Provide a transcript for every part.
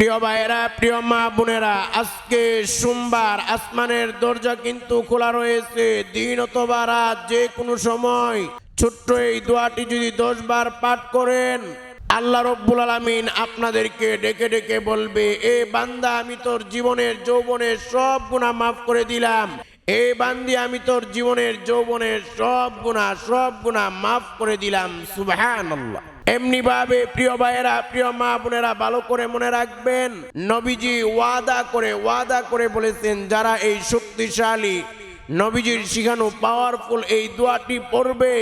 প্রিয় ভাইয়েরা, প্রিয় মা বোনেরা, আজকে সোমবার আসমানের দরজা কিন্তু খোলা রয়েছে। দিন অথবা রাত, যে কোনো সময়। ছোট্ট এই দোয়াটি যদি দশ বার পাঠ করেন, আল্লাহ রব্বুল আলমিন আপনাদেরকে ডেকে ডেকে বলবে, এ বান্দা, আমি তোর জীবনের, যৌবনের সব গুণা মাফ করে দিলাম। এ বান্দি, আমি তোর জীবনের, যৌবনের সব গুণা সব গুণা মাফ করে দিলাম। সুবহান এমনি ভাবে প্রিয় ভাইয়েরা, প্রিয় মা বোনেরা, ভালো করে মনে রাখবেন, নবীজি ওয়াদা করে ওয়াদা করে বলেছেন, যারা এই শক্তিশালী নবীজির শিখানো পাওয়ারফুল এই দোয়াটি পড়বে,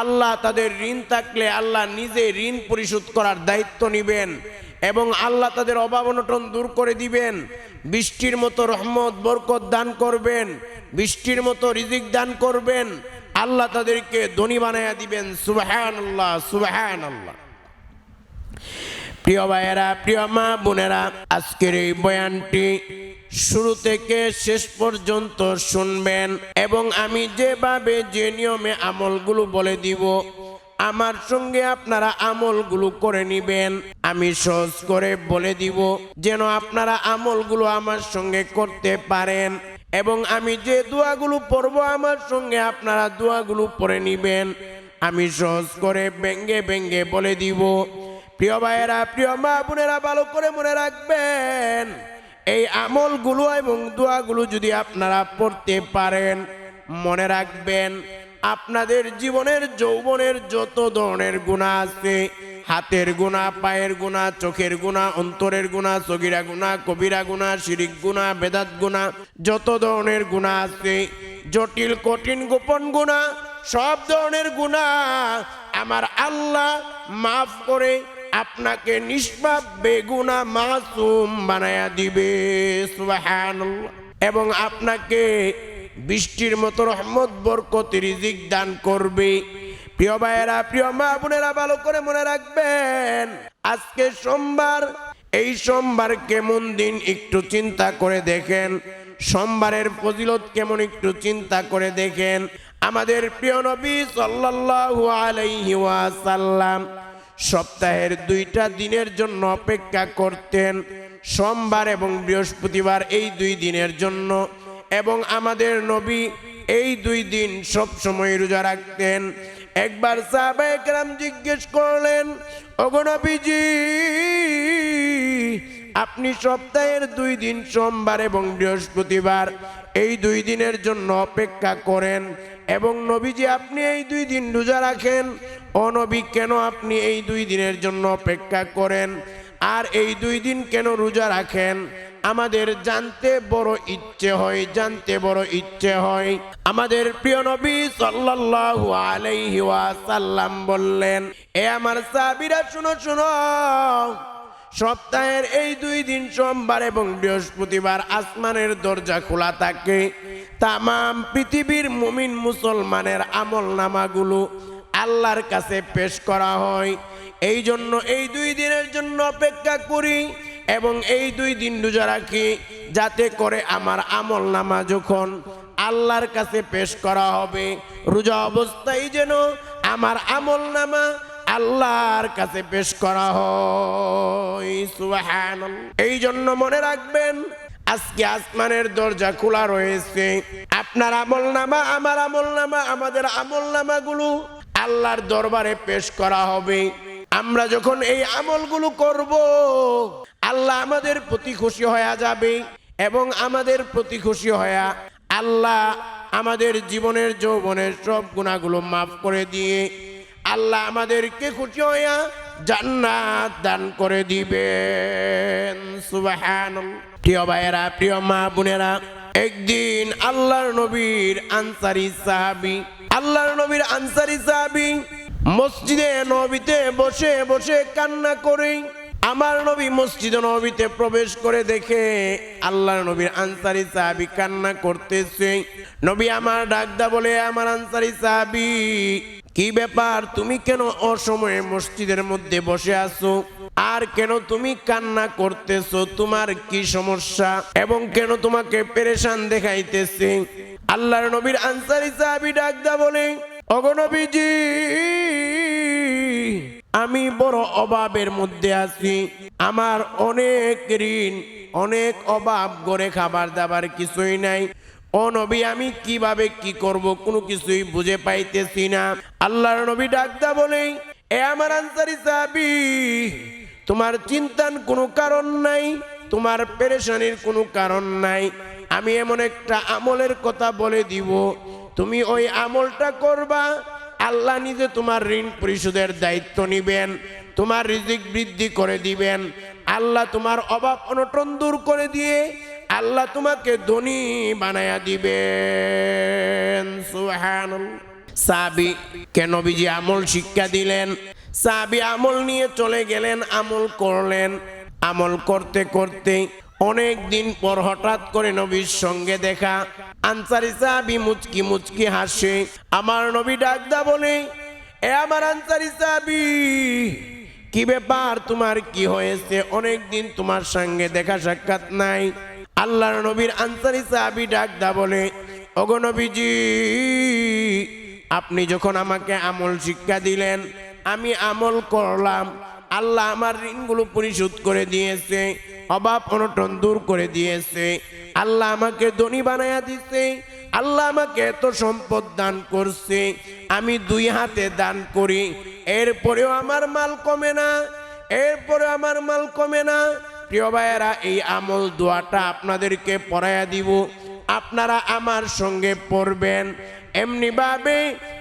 আল্লাহ তাদের ঋণ থাকলে আল্লাহ নিজে ঋণ পরিশোধ করার দায়িত্ব নিবেন এবং আল্লাহ তাদের অভাব অনটন দূর করে দিবেন। বৃষ্টির মতো রহমত, বরকত দান করবেন, বৃষ্টির মতো রিজিক দান করবেন আল্লাহ তাদেরকে ধনী বানাইয়া দিবেন সুবাহান আল্লাহ সুবাহান আল্লাহ প্রিয় ভাইয়েরা, প্রিয় মা বোনেরা, আজকের এই বয়ানটি শুরু থেকে শেষ পর্যন্ত শুনবেন এবং আমি যেভাবে যে নিয়মে আমলগুলো বলে দিব, আমার সঙ্গে আপনারা আমলগুলো করে নিবেন। আমি সহজ করে বলে দিব, যেন আপনারা আমলগুলো আমার সঙ্গে করতে পারেন। এবং আমি যে দোয়াগুলো পড়ব আমার সঙ্গে আপনারা দোয়াগুলো পড়ে নিবেন। আমি সহজ করে ব্যঙ্গে ব্যঙ্গে বলে দিব। প্রিয় ভাইয়েরা, প্রিয় মা বোনেরা, ভালো করে মনে রাখবেন, এই আমলগুলো এবং দোয়াগুলো যদি আপনারা পড়তে পারেন, মনে রাখবেন আপনাদের জীবনের, যৌবনের যত ধরনের গুণা আছে, হাতের গুণা, পায়ের গুণা, চোখের গুণা, অন্তরের গুণা, সগিরা গুণা, কবিরা গুণা, শিরিক গুণা, বেদাত গুণা, যত ধরনের গুণা আছে, জটিল, কঠিন, গোপন গুণা, সব ধরনের গুণা আমার আল্লাহ মাফ করে আপনাকে নিষ্পাপ, বেগুনা, মাসুম বানায়া দিবে। এবং আপনাকে বৃষ্টির মতো রহমত, বরকত, রিজিক দান করবে। প্রিয় ভাইয়েরা, প্রিয় মা বোনেরা, ভালো করে মনে রাখবেন, আজকে সোমবার। এই সোমবার কেমন দিন একটু চিন্তা করে দেখেন, সোমবারের ফজিলত কেমন একটু চিন্তা করে দেখেন। আমাদের প্রিয় নবী সাল্লাল্লাহু আলাইহি ওয়াসাল্লাম সপ্তাহের দুইটা দিনের জন্য অপেক্ষা করতেন, সোমবার এবং বৃহস্পতিবার এই দুই দিনের জন্য। এবং আমাদের নবী এই দুই দিন সব সময় রোজা রাখতেন। একবার সাহাবাহাম জিজ্ঞেস করলেন অগনবীজি আপনি সপ্তাহের দুই দিন সোমবার এবং বৃহস্পতিবার এই দুই দিনের জন্য অপেক্ষা করেন এবং নবীজি, আপনি এই দুই দিন রোজা রাখেন। ও নবী, কেন আপনি এই দুই দিনের জন্য অপেক্ষা করেন? আর এই দুই দিন কেন রোজা রাখেন? আমাদের জানতে বড় ইচ্ছে হয়, জানতে বড় ইচ্ছে হয়। আমাদের প্রিয় নবী সাল্লাল্লাহু আলাইহি ওয়াসাল্লাম বললেন, এ আমার সাহাবীরা, শুনো শুনো। সপ্তাহের এই দুই দিন সোমবার এবং বৃহস্পতিবার আসমানের দরজা খোলা থাকে। তামাম পৃথিবীর মুমিন মুসলমানের আমল নামাগুলো আল্লাহর কাছে পেশ করা হয়। এই জন্য এই দুই দিনের জন্য অপেক্ষা করি। এবং এই দুই দিন রোজা রাখি যাতে করে আমার আমল নামা যখন আল্লাহর কাছে পেশ করা হবে, রোজা অবস্থায় যেন আমার আমল নামা আল্লাহর কাছে পেশ করা হয়। এই জন্য মনে রাখবেন, আজকে আসমানের দরজা খোলা রয়েছে। আপনার আমল নামা, আমার আমল নামা, আমাদের আমল নামাগুলো আল্লাহর দরবারে পেশ করা হবে। আমরা যখন এই আমলগুলো করব, আল্লাহ আমাদের প্রতি খুশি হয়ে যাবে এবং আমাদের প্রতি খুশি হয়ে আল্লাহ আমাদের জীবনের যৌবনের সব গুণাগুলো মাফ করে দিয়ে আল্লাহ আমাদেরকে খুশি হইয়া জান্নাত দান করে দিবেন। সুবাহান প্রিয় ভাইয়েরা, প্রিয় মা বোনেরা, একদিন আল্লাহর নবীর আনসারি সাহাবি, আল্লাহর নবীর আনসারি সাহাবি মসজিদে নবীতে বসে বসে কান্না করে। আমার নবী মসজিদ নবীতে প্রবেশ করে দেখে আল্লাহর নবীর আনসারি সাহাবি কান্না করতেছে। নবী আমার ডাকদা বলে, আমার আনসারি সাহাবি, কি ব্যাপার? তুমি কেন অসময়ে মসজিদের মধ্যে বসে আছো? আর কেন তুমি কান্না করতেছো? তোমার কি সমস্যা? এবং কেন তোমাকে পেরেশান দেখাইতেছে? আল্লাহর নবীর আনসারি সাহাবি ডাকদা বলে অগনবীজি আমি বড় অভাবের মধ্যে আছি। আমার অনেক ঋণ, অনেক অভাব গড়ে খাবার দাবার কিছুই নাই। ও নবী, আমি কীভাবে কি করব কোনো কিছুই বুঝে পাইতেছি না। আল্লাহর নবী ডাকদা বলে, এ আমার আনসারি সাহাবি, তোমার চিন্তার কোনো কারণ নাই, তোমার পেরেশানির কোনো কারণ নাই। আমি এমন একটা আমলের কথা বলে দিব তুমি ওই আমলটা করবা, আল্লাহ নিজে তোমার ঋণ পরিশোধের দায়িত্ব নিবেন, তোমার রিজিক বৃদ্ধি করে দিবেন, আল্লাহ তোমার অভাব অনটন দূর করে দিয়ে আল্লাহ তোমাকে ধনী বানায়া দিবেন। সুবহানাল্লাহ। সাবি কেন বিজি আমল শিক্ষা দিলেন সাবি আমল নিয়ে চলে গেলেন, আমল করলেন। আমল করতে করতে অনেক দিন পর হঠাৎ করে নবীর সঙ্গে দেখা। আনসারি সাহাবি মুচকি মুচকি হাসে। আমার নবী ডাকদা বলে, এ আমার আনসারি সাহাবি কি ব্যাপার? তোমার কি হয়েছে? অনেক দিন তোমার সঙ্গে দেখা সাক্ষাৎ নাই। আল্লাহর নবীর আনসারি সাহাবি ডাকদা বলে, ওগো নবীজি, আপনি যখন আমাকে আমল শিক্ষা দিলেন, আমি আমল করলাম। আল্লাহ আমার ঋণগুলো পরিশোধ করে দিয়েছে। অভাব অনটন দূর করে দিয়েছে। আল্লাহ আমাকে ধনী বানায়া দিছে। আল্লাহ আমাকে এত সম্পদ দান করছে। আমি দুই হাতে দান করি। এরপরেও আমার মাল কমে না। এরপরে আমার মাল কমে না। প্রিয় ভাইয়েরা, এই আমল দোয়াটা আপনাদেরকে পড়াইয়া দিব। আপনারা আমার সঙ্গে পড়বেন। এমনি ভাবে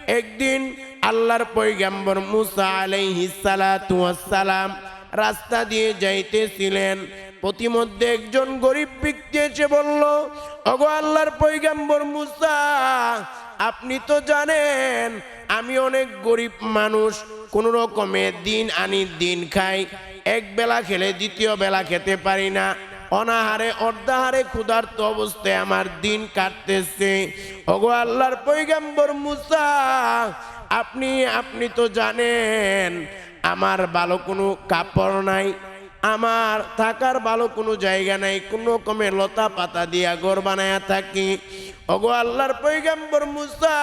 একদিন আল্লাহর পৈগম্বর মুসা আলাইহিস সালাতু ওয়াস সালাম রাস্তা দিয়ে যাইতেছিলেন। প্রতিমধ্যে একজন গরিব ব্যক্তি এসে বলল অগো আল্লাহর পৈগম্বর মুসা, আপনি তো জানেন আমি অনেক গরিব মানুষ, কোনো রকমে দিন আনি দিন খাই, এক বেলা খেলে দ্বিতীয় বেলা খেতে পারি না। অনাহারে, অর্ধাহারে ক্ষুধার্ত অবস্থায় আমার দিন কাটতেছে। ওগো আল্লাহর পৈগম্বর মুসা, আপনি আপনি তো জানেন আমার ভালো কোনো কাপড় নাই আমার থাকার ভালো কোনো জায়গা নাই, কোনো রকমের লতা পাতা দিয়া ঘর বানায়া থাকি। ওগো আল্লাহর পৈগম্বর মুসা,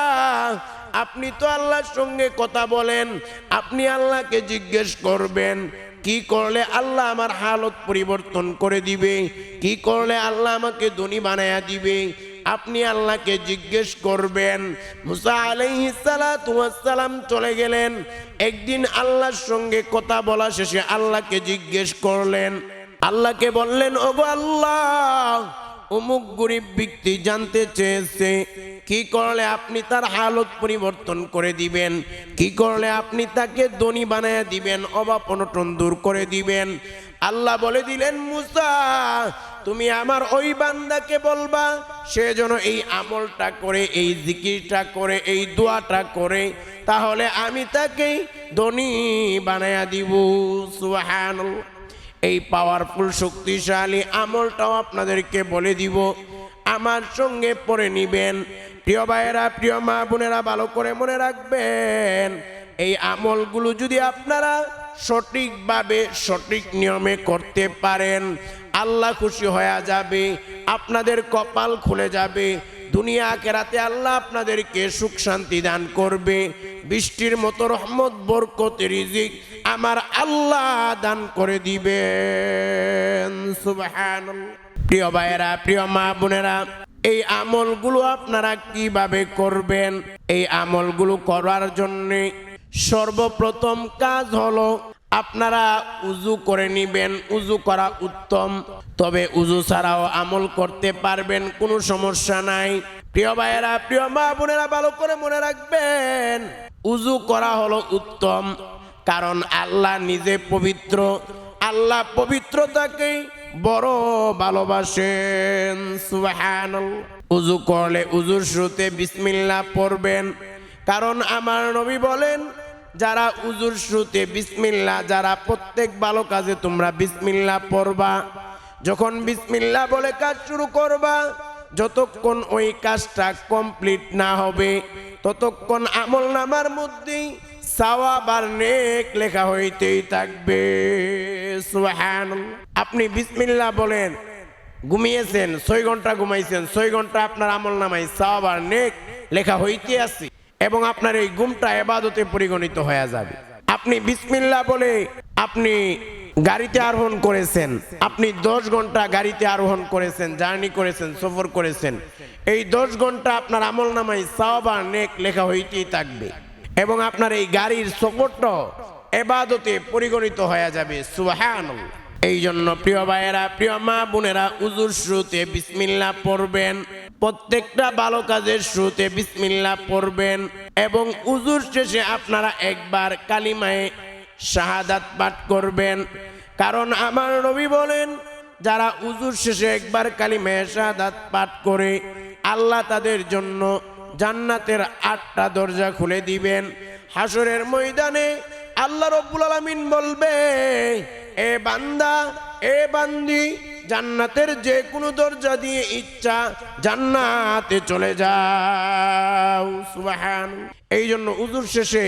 আপনি তো আল্লাহর সঙ্গে কথা বলেন, আপনি আল্লাহকে জিজ্ঞেস করবেন, কি করলে আল্লাহ আমার হালত পরিবর্তন করে দিবে, কি করলে আল্লাহ আমাকে ধনী বানায়া দিবে আপনি আল্লাহকে জিজ্ঞেস করবেন, মুসা আলাইহিস সালাতু ওয়াস সালাম চলে গেলেন। একদিন আল্লাহর সঙ্গে কথা বলা শেষে আল্লাহকে জিজ্ঞেস করলেন, আল্লাহকে বললেন, ওগো আল্লাহ, অমুক গরিব ব্যক্তি জানতে চেয়েছে, কি করলে আপনি তার হালত পরিবর্তন করে দিবেন? কি করলে আপনি তাকে ধনী বানায় দিবেন, অভাব অনটন দূর করে দিবেন? আল্লাহ বলে দিলেন, মুসা তুমি আমার ওই বান্দাকে বলবা, সে যেন এই আমলটা করে, এই জিকিরটা করে, এই দোয়াটা করে, তাহলে আমি তাকে ধনী বানায়া দিব। সুবহানাল্লাহ। এই পাওয়ারফুল শক্তিশালী আমলটাও আপনাদেরকে বলে দিব। আমার সঙ্গে পড়ে নিবেন। প্রিয় ভাইয়েরা, প্রিয় মা বোনেরা, ভালো করে মনে রাখবেন, এই আমলগুলো যদি আপনারা সঠিকভাবে সঠিক নিয়মে করতে পারেন আল্লাহ খুশি হয়ে যাবে, আপনাদের কপাল খুলে যাবে, দুনিয়া কেরাতে আল্লাহ আপনাদেরকে সুখ শান্তি দান করবে, বৃষ্টির মতো রহমত বরকত রিজিক আমার আল্লাহ দান করে দিবেন। সুবহানাল্লাহ। প্রিয় ভাইয়েরা, প্রিয় মা বোনেরা, এই আমলগুলো আপনারা কীভাবে করবেন? এই আমলগুলো করার জন্যে সর্বপ্রথম কাজ হলো আপনারা উজু করে নিবেন উজু করা উত্তম। তবে উজু ছাড়াও আমল করতে পারবেন, কোনো সমস্যা নাই। প্রিয় ভাইয়েরা, প্রিয় মা বোনেরা, ভালো করে মনে রাখবেন উজু করা হলো উত্তম। কারণ আল্লাহ নিজে পবিত্র, আল্লাহ পবিত্রতাকে বড় ভালোবাসেন। উজু করলে উজুর শুরুতে বিসমিল্লাহ পড়বেন। কারণ আমার নবী বলেন যারা উজুর শুরুতে বিসমিল্লাহ, যারা প্রত্যেক ভালো কাজে তোমরা বিসমিল্লাহ পড়বা। যখন বিসমিল্লাহ বলে কাজ শুরু করবা, যতক্ষণ ওই কাজটা কমপ্লিট না হবে, ততক্ষণ আমল নামার মধ্যেই সাওয়াব আর নেক লেখা হইতেই থাকবে। আপনি বিসমিল্লাহ বলেন, ঘুমিয়েছেন, ছয় ঘণ্টা ঘুমাইছেন, ছয় ঘণ্টা আপনার আমল নামাই সাওয়াব আর নেক লেখা হইতে আছে। এবং আপনার এই গুমটা এবাদতে পরিগণিত হয়ে যাবে। আপনি বিসমিল্লা বলে আপনি গাড়িতে আরোহণ করেছেন, আপনি দশ ঘণ্টা গাড়িতে আরোহণ করেছেন, জার্নি করেছেন, সফর করেছেন, এই দশ ঘণ্টা আপনার আমল নামাই সাওবা নেক লেখা হইতেই থাকবে এবং আপনার এই গাড়ির সফরটা এবাদতে পরিগণিত হয়ে যাবে। সুহান এই জন্য প্রিয় ভাইয়েরা, প্রিয় মা বোনেরা উজুর শ্রুতে বিসমিল্লা পড়বেন। প্রত্যেকটা ভালো কাজের শুরুতে বিসমিল্লা পড়বেন এবং উজুর শেষে আপনারা একবার কালিমায়ে শাহাদাত পাঠ করবেন। কারণ আমার নবী বলেন, যারা উজুর শেষে একবার কালিমায়ে শাহাদাত পাঠ করে, আল্লাহ তাদের জন্য জান্নাতের আটটা দরজা খুলে দিবেন। হাসরের ময়দানে আল্লাহ রব্বুল আলামিন বলবে, এ বান্দা, এ বান্দি জান্নাতের যে কোনো দরজা দিয়ে ইচ্ছা জান্নাতে চলে যাও। সুবাহান এই জন্য উজুর শেষে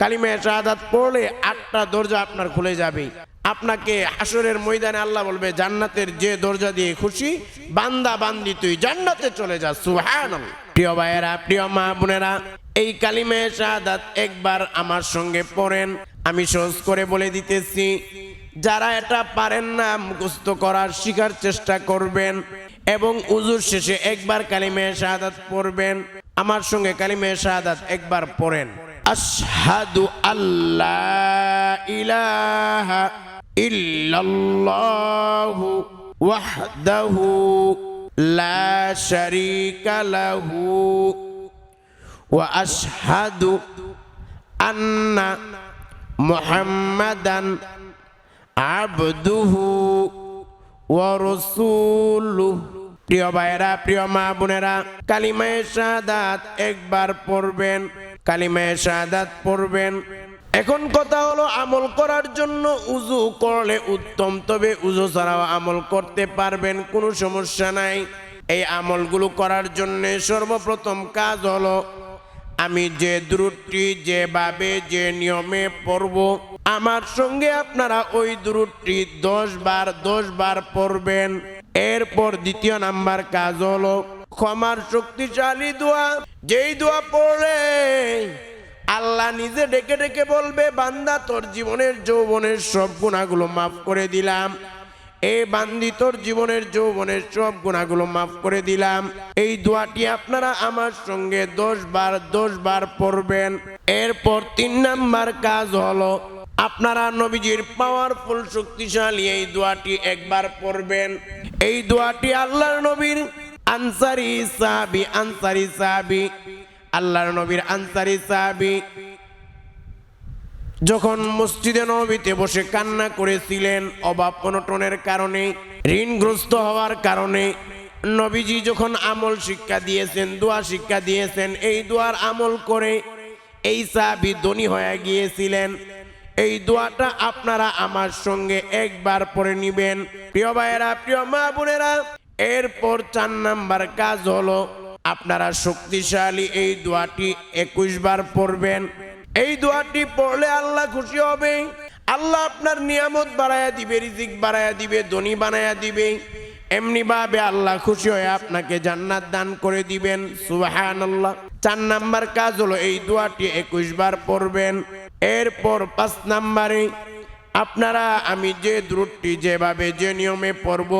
কালিমা শাহাদাত পড়লে আটটা দরজা আপনার খুলে যাবে। আপনাকে হাসরের ময়দানে আল্লাহ বলবে, জান্নাতের যে দরজা দিয়ে খুশি, বান্দা বান্দি, তুই জান্নাতে চলে যা। সুহান প্রিয় ভাইয়েরা, প্রিয় মা বোনেরা, এই কালিমে শাহাদাত একবার আমার সঙ্গে পড়েন। আমি সহজ করে বলে দিতেছি যারা এটা পারেন না, মুখস্থ করার শিকার চেষ্টা করবেন এবং উজুর শেষে একবার কালিমে শাহাদাত পড়বেন। আমার সঙ্গে কালিমে শাহাদাত একবার পড়েন। আশহাদু আল্লাহ ইলাহা ওয়াহদাহু লাহু ওয়া আশহাদু আন্না মোহাম্মদান আবদুহু রসুলু প্রিয় ভাইরা প্রিয় মা বোনেরা, কালিমায় শাহাদাত একবার পড়বেন, কালিমায় শাহাদাত পড়বেন। এখন কথা হলো, আমল করার জন্য উজু করলে উত্তম, তবে উজু ছাড়াও আমল করতে পারবেন, কোনো সমস্যা নাই। এই আমলগুলো করার জন্য সর্বপ্রথম কাজ হলো, আমি যে দ্রুতটি, যেভাবে, যে নিয়মে পড়ব আমার সঙ্গে আপনারা ওই দ্রুটটি দশ বার দশ বার পড়বেন। এরপর দ্বিতীয় নাম্বার কাজ হলো, ক্ষমার শক্তিশালী দোয়া। যেই দোয়া পড়লে আল্লাহ নিজে ডেকে ডেকে বলবে, বান্দা, তোর জীবনের যৌবনের সব গুণাগুলো মাফ করে দিলাম। এ বান্দি, তোর জীবনের যৌবনের সব গুণাগুলো মাফ করে দিলাম। এই দোয়াটি আপনারা আমার সঙ্গে দশ বার দশ বার পড়বেন। এরপর তিন নাম্বার কাজ হলো আপনারা নবীজির পাওয়ারফুল শক্তিশালী এই দোয়াটি একবার পড়বেন। এই দোয়াটি আল্লাহর নবীর আনসারি সাহাবি আনসারি সাহাবি, আল্লাহর নবীর আনসারি সাহাবি। যখন মসজিদে নবীতে বসে কান্না করেছিলেন অভাব অনটনের কারণে, ঋণগ্রস্ত হওয়ার কারণে, নবীজি যখন আমল শিক্ষা দিয়েছেন, দোয়া শিক্ষা দিয়েছেন, এই দোয়ার আমল করে এই সাহাবি ধনী হয়ে গিয়েছিলেন। এই দোয়াটা আপনারা আমার সঙ্গে একবার পরে নিবেন। প্রিয় ভাইয়েরা, প্রিয় মা বোনেরা, এরপর চার নাম্বার কাজ হলো আপনারা শক্তিশালী এই দোয়াটি একুশ বার পড়বেন। এই দোয়াটি পড়লে আল্লাহ খুশি হবে। আল্লাহ আপনার নিয়ামত বাড়ায়া দিবে, রিজিক বাড়ায়া দিবে, ধনী বানায়া দিবে। এমনি ভাবে আল্লাহ খুশি হয়ে আপনাকে জান্নাত দান করে দিবেন। আল্লাহ চার নাম্বার কাজ হলো এই দোয়াটি একুশ বার পড়বেন। এরপর পাঁচ নাম্বারে, আপনারা, আমি যে দ্রুটটি যেভাবে যে নিয়মে পড়ব,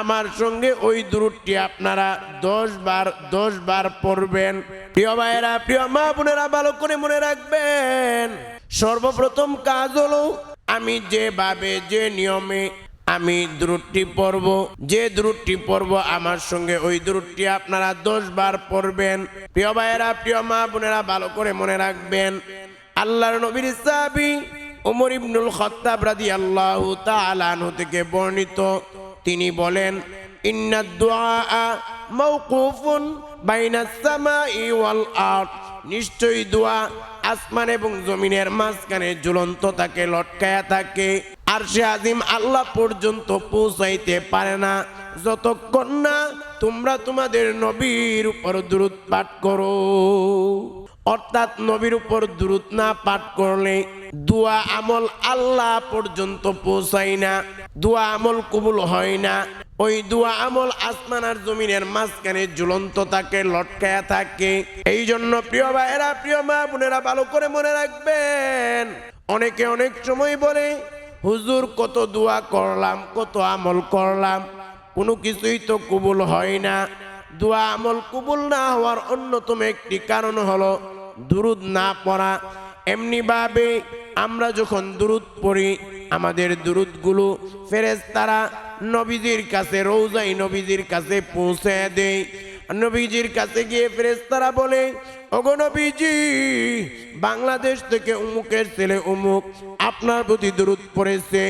আমার সঙ্গে ওই দূরটি আপনারা দশ বার দশ বার পড়বেন। প্রিয় ভাইয়েরা, প্রিয় মা বোনেরা, ভালো করে মনে রাখবেন, সর্বপ্রথম কাজ হলো, আমি যেভাবে যে নিয়মে আমি দূরটি পড়ব, যে দূরটি পড়ব, আমার সঙ্গে ওই দূরটি আপনারা দশ বার পড়বেন। প্রিয় ভাইয়েরা, প্রিয় মা বোনেরা, ভালো করে মনে রাখবেন আল্লাহর নবীর সাহাবী ওমর ইবনুল খত্তাব রাদিয়াল্লাহু তাআলা আনহু থেকে বর্ণিত। তিনি বলেন, ইন্না দুআ মাওকুফুন বাইনাস সামাই ওয়াল আরদ। নিশ্চয়ই দোয়া আসমান এবং জমিনের মাঝখানে ঝুলন্ত থাকে, লটকায়া থাকে। আর সে আজিম আল্লাহ পর্যন্ত পৌঁছাইতে পারে না। যতক্ষণ না তোমরা তোমাদের নবীর উপর দূরত পাঠ করো। অর্থাৎ নবীর উপর দূরত না পাঠ করলে দোয়া আমল আল্লাহ পর্যন্ত পৌঁছায় না, দোয়া আমল কবুল হয় না। ওই দোয়া আমল আসমান আর জমিনের মাঝখানে ঝুলন্ত থাকে, লটকায়া থাকে। এই জন্য প্রিয় ভাইয়েরা, প্রিয় মা বোনেরা, ভালো করে মনে রাখবেন, অনেকে অনেক সময় বলে, হুজুর, কত দোয়া করলাম, কত আমল করলাম, কোনো কিছুই তো কবুল হয় না। দোয়া আমল কবুল না হওয়ার অন্যতম একটি কারণ হলো দুরুদ না পড়া এমনিভাবে আমরা যখন দুরুদ পড়ি, আমাদের দুরুদগুলো ফেরেজ তারা নবীজির কাছে রৌজাই নবীজির কাছে পৌঁছে দেয়। নবীজির কাছে গিয়ে ফেরেস্তারা বলে, ওগো নবীজি, বাংলাদেশ থেকে উমুকের ছেলে উমুক, আপনার প্রতি দূরত পড়েছে।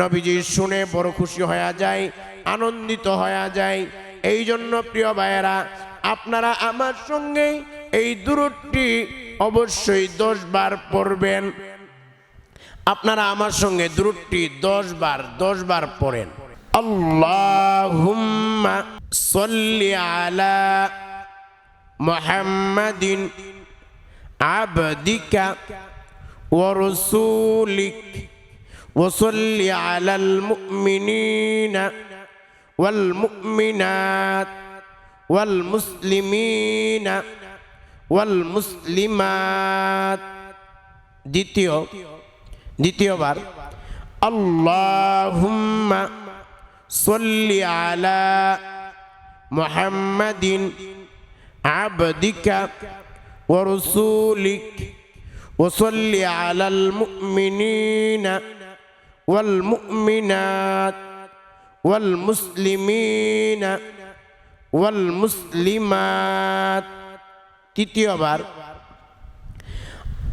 নবীজি শুনে বড় খুশি হয়ে যায়, আনন্দিত হয়ে যায়। এই জন্য প্রিয় ভাইয়েরা, আপনারা আমার সঙ্গে এই দূরটি অবশ্যই দশ বার পড়বেন আপনারা আমার সঙ্গে দূরটি দশ বার দশ বার পড়েন আল্লাহুম্মা সল্লি আলা মুহাম্মাদিন আবদিকা ورسولك وصل على المؤمنين والمؤمنات والمسلمين والمسلمات দ্বিতীয় দ্বিতীয়বার আল্লাহুম্মা সল্লি আলা মুহাম্মাদিন আবদিকা ওয়া রাসূলিক ওয়া সল্লি আলাল মুমিনিনা ওয়াল তৃতীয়বার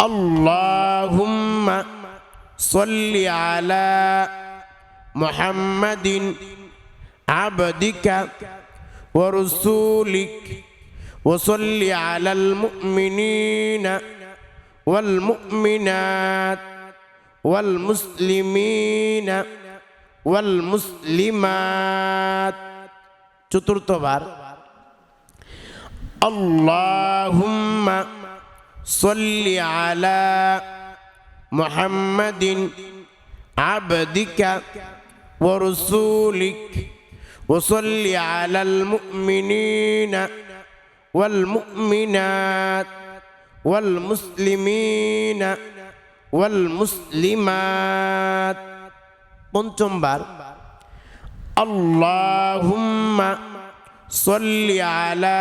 اللهم صل على محمد عبدك ورسولك وصل على المؤمنين والمؤمنات والمسلمين والمسلمات. চতুর্থবার اللهم صل على محمد عبدك ورسولك وصل على المؤمنين والمؤمنات والمسلمين والمسلمات পঞ্চমবার اللهم صل على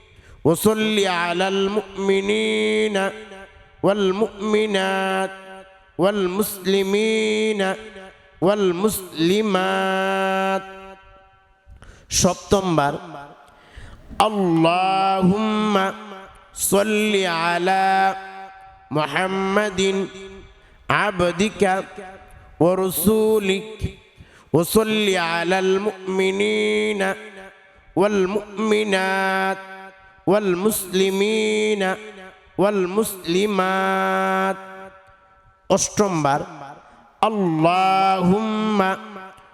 وصل على المؤمنين والمؤمنات والمسلمين والمسلمات সপ্তমবার اللهم صل على محمد عبدك ورسولك وصل على المؤمنين والمؤمنات والمسلمين والمسلمات অষ্টমবার اللهم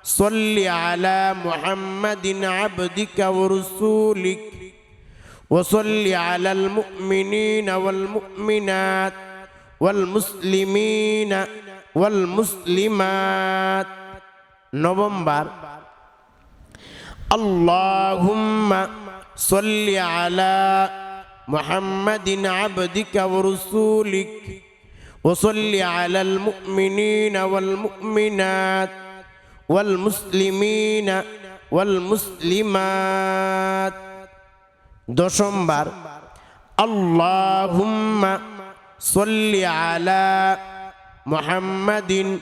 صل على محمد عبدك ورسولك وصل على المؤمنين والمؤمنات والمسلمين والمسلمات نوفمبر اللهم صل على محمد عبدك ورسولك وصل على المؤمنين والمؤمنات والمسلمين والمسلمات. دشمبر اللهم صل على محمد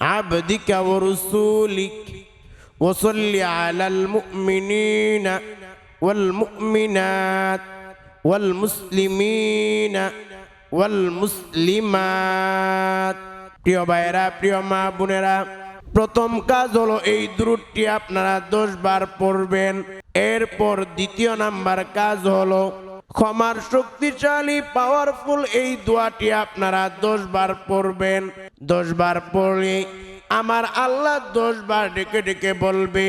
عبدك ورسولك وصل على المؤمنين والمؤمنات والمسلمين والمسلمات প্রিয় ভাইয়েরা প্রিয় মা বোনেরা প্রথম কাজ হলো এই দ্রুটটি আপনারা দশ বার পড়বেন এরপর দ্বিতীয় নাম্বার কাজ হলো ক্ষমার শক্তিশালী পাওয়ারফুল এই দোয়াটি আপনারা দশ বার পড়বেন দশ বার পড়লে আমার আল্লাহ দশ বার ডেকে ডেকে বলবে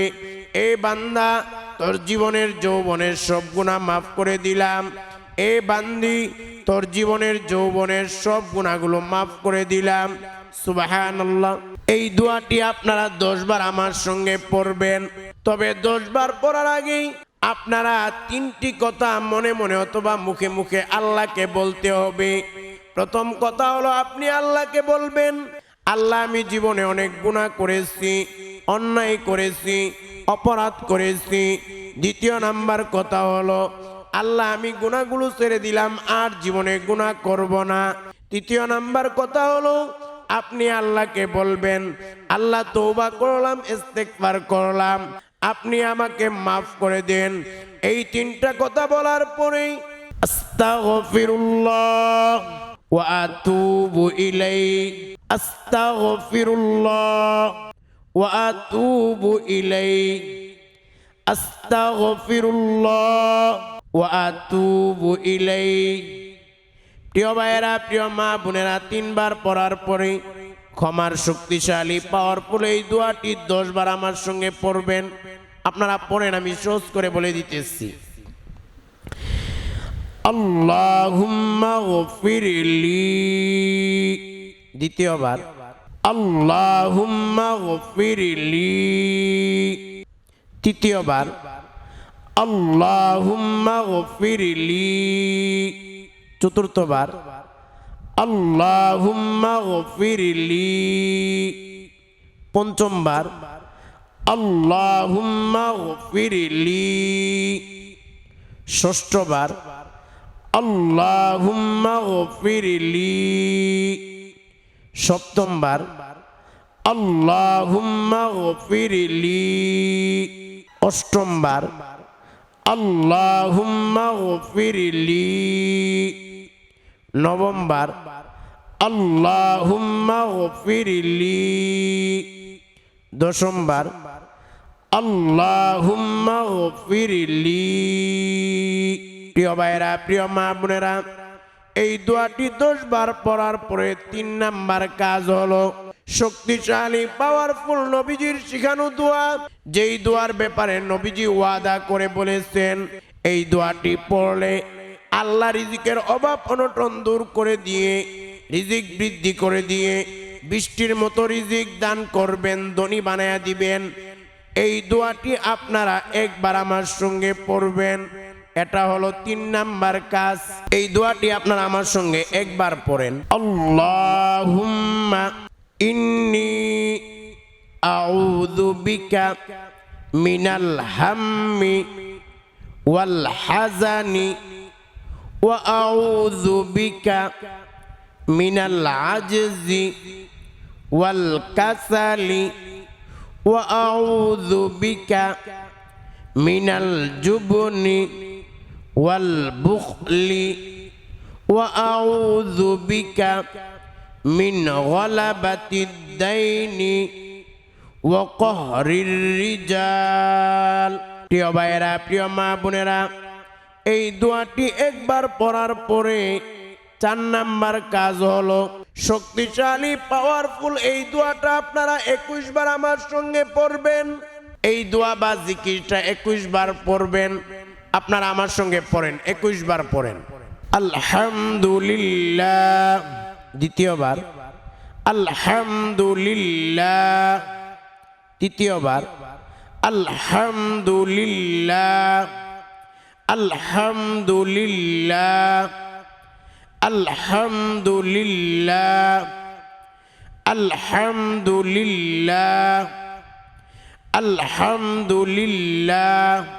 এ বান্দা, তোর জীবনের যৌবনের সব গুণা মাফ করে দিলাম। এ বান্দি, তোর জীবনের যৌবনের সব গুণাগুলো মাফ করে দিলাম। সুবাহান্লাহ এই দোয়াটি আপনারা দশবার আমার সঙ্গে পড়বেন। তবে দশবার পড়ার আগেই আপনারা তিনটি কথা মনে মনে অথবা মুখে মুখে আল্লাহকে বলতে হবে। প্রথম কথা হলো, আপনি আল্লাহকে বলবেন, আল্লাহ আমি জীবনে অনেক গুণা করেছি, অন্যায় করেছি অপরাধ করেছি। দ্বিতীয় নাম্বার কথা হলো, আল্লাহ, আমি গুণাগুলো ছেড়ে দিলাম, আর জীবনে গুণা করব না। তৃতীয় নাম্বার কথা হলো, আপনি আল্লাহকে বলবেন, আল্লাহ তৌবা করলাম ইস্তেকবার করলাম। আপনি আমাকে মাফ করে দেন। এই তিনটা কথা বলার পরেই, আস্তাগফিরুল্লাহ ওয়া আতুবু ইলাইহি আস্তাগফিরুল্লাহ। আতুবু ইলাইহি আস্তাগফিরুল্লাহ ওয়া আতুবু ইলাইহি প্রিয় ভাইয়েরা, প্রিয় মা বোনেরা, তিনবার পড়ার পরে ক্ষমার শক্তিশালী পাওয়ারফুল এই দোয়াটি দশ বার আমার সঙ্গে পড়বেন। আপনারা পড়েন, আমি সহজ করে বলে দিতেছি। আল্লাহুম্মা গফিরলি। দ্বিতীয়বার। তৃতীয়বার আল্লাহুম্মা চতুর্থবার আল্লাহুম্মা পঞ্চমবার আল্লাহুম্মা গফিরলি। ষষ্ঠবার আল্লাহুম্মা সপ্তমবার আল্লাহুম্মা অষ্টমবার আল্লাহুম্মা নবমবার আল্লাহুম্মা দশমবার আল্লাহুম্মা প্রিয় ভাইরা প্রিয় মা বোনেরা এই দোয়াটি দশ বার পড়ার পরে তিন নাম্বার কাজ হলো শক্তিশালী পাওয়ারফুল নবীজির শিখানো দোয়া। যেই দোয়ার ব্যাপারে নবীজি ওয়াদা করে বলেছেন, এই দোয়াটি পড়লে আল্লাহ রিজিকের অভাব অনটন দূর করে দিয়ে, রিজিক বৃদ্ধি করে দিয়ে বৃষ্টির মতো রিজিক দান করবেন, ধনী বানায়া দিবেন। এই দোয়াটি আপনারা একবার আমার সঙ্গে পড়বেন। এটা হলো তিন নাম্বার কাজ। এই দোয়াটি আপনারা আমার সঙ্গে একবার পড়েন। আল্লাহুম্মা ইন্নি আউযু বিকা মিনাল হাম্মি ওয়াল হাজানি ওয়া আউযু বিকা মিনাল আজজি ওয়াল কাসালি ওয়া আউযু বিকা মিনাল জুবনি আউযু বিকা মিন গলাবাতিদ দাইনি ওয়া কহরির রিজাল প্রিয় ভাইয়েরা, প্রিয় মা বোনেরা, এই দোয়াটি একবার পড়ার পরে চার নাম্বার কাজ হলো শক্তিশালী পাওয়ারফুল এই দোয়াটা আপনারা একুশ বার আমার সঙ্গে পড়বেন। এই দোয়া বা জিকিরটা একুশ বার পড়বেন। আপনারা আমার সঙ্গে পড়েন, একুশ বার পড়েন। আলহামদুলিল্লাহ। দ্বিতীয়বার। আলহামদুলিল্লাহ। তৃতীয়বার। আলহামদুলিল্লাহ। আলহামদুলিল্লাহ। আলহামদুলিল্লাহ। আলহামদুলিল্লাহ। আলহামদুলিল্লাহ।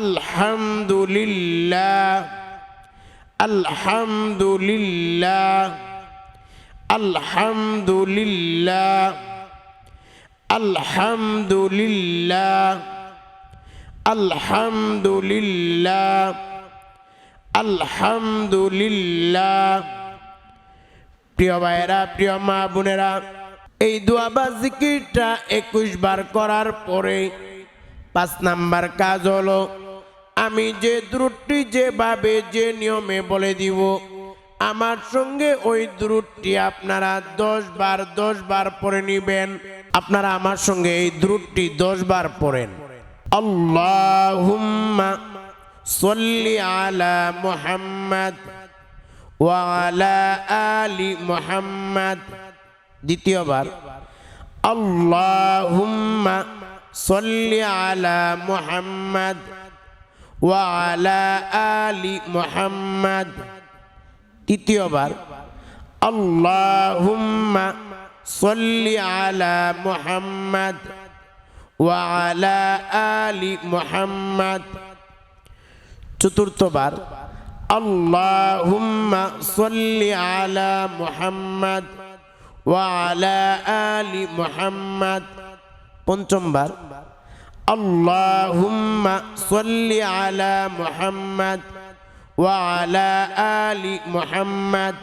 আলহামদুলিল্লাহ আলহামদুলিল্লাহ আলহামদুলিল্লাহ আলহামদুলিল্লাহ আলহামদুলিল্লাহ আলহামদুলিল্লাহ। প্রিয় ভাইয়েরা, প্রিয় মা বোনেরা, এই দোয়া বা জিকিরটা একুশ বার করার পরে পাঁচ নাম্বার কাজ হলো আমি যে দ্রুটটি যেভাবে যে নিয়মে বলে দিব, আমার সঙ্গে ওই দ্রুটটি আপনারা দশ বার দশ বার পরে নিবেন। আপনারা আমার সঙ্গে এই দ্রুটটি দশ বার পড়েন। আল্লাহুম্মা সল্লি আলা মুহাম্মদ ওয়ালা আলি মুহাম্মদ। দ্বিতীয়বার, আল্লাহুম্মা সল্লি আলা মুহাম্মদ ওয়ালা আলি মুহাম্মদ। তৃতীয়বার, আল্লাহুম্মা সল্লি আলা মুহাম্মদ ওয়ালা আলি মুহাম্মদ। চতুর্থবার, আল্লাহুম্মা সল্লি আলা মুহাম্মদ ওয়ালা আলি মুহাম্মদ। পঞ্চমবার আল্লাহুম্মা সল্লি আলা মুহাম্মদ ওয়ালা আলি মুহাম্মদ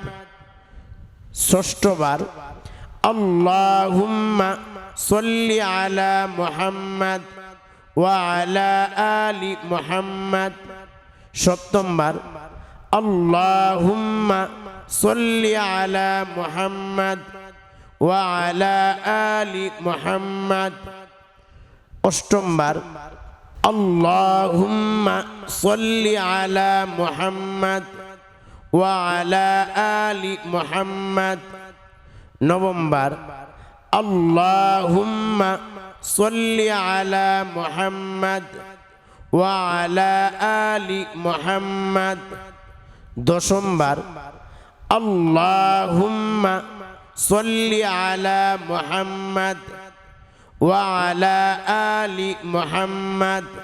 ষষ্ঠবার আল্লাহুম্মা সল্লি আলা মুহাম্মদ ওয়ালা আলি মুহাম্মদ সপ্তমবার আল্লাহুম্মা সল্লি আলা মুহাম্মদ ওয়ালা আলি মুহাম্মদ অষ্টমবার। মুহাম্মদ মুহাম্মদ। নবমবার। আলা মুহাম্মদ আলি মুহাম্মদ। দশমবার। আল্লাহুম্মা সল্লি আলা মুহাম্মদ ওয়ালা আলি মুহাম্মদ